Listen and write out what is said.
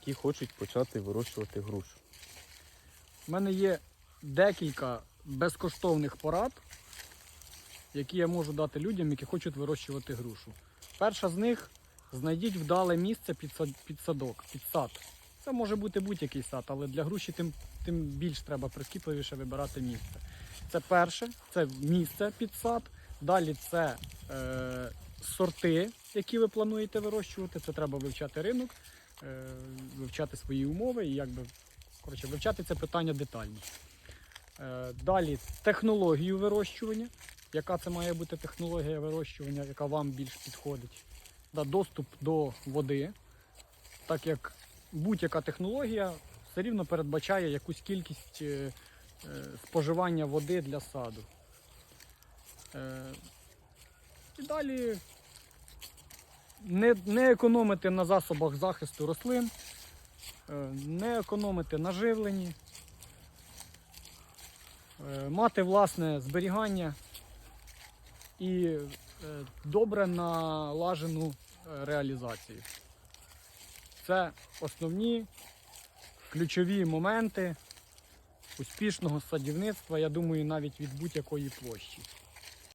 які хочуть почати вирощувати грушу. У мене є декілька безкоштовних порад, які я можу дати людям, які хочуть вирощувати грушу. Перша з них знайдіть вдале місце під, під садок, під сад. Це може бути будь-який сад, але для груші тим, тим більш треба прискіпливіше вибирати місце. Це перше, це місце під сад. Далі це е, сорти, які ви плануєте вирощувати. Це треба вивчати ринок, вивчати свої умови і якби коротше, вивчати це питання детально. Е, далі технологію вирощування. Яка це має бути технологія вирощування, яка вам більш підходить? Доступ до води, так як будь-яка технологія все рівно передбачає якусь кількість е, е, споживання води для саду. Е, і далі не, не економити на засобах захисту рослин, е, не економити на живленні, е, мати власне зберігання і е, добре налажену реалізацію. Це основні ключові моменти успішного садівництва, я думаю, навіть від будь-якої площі.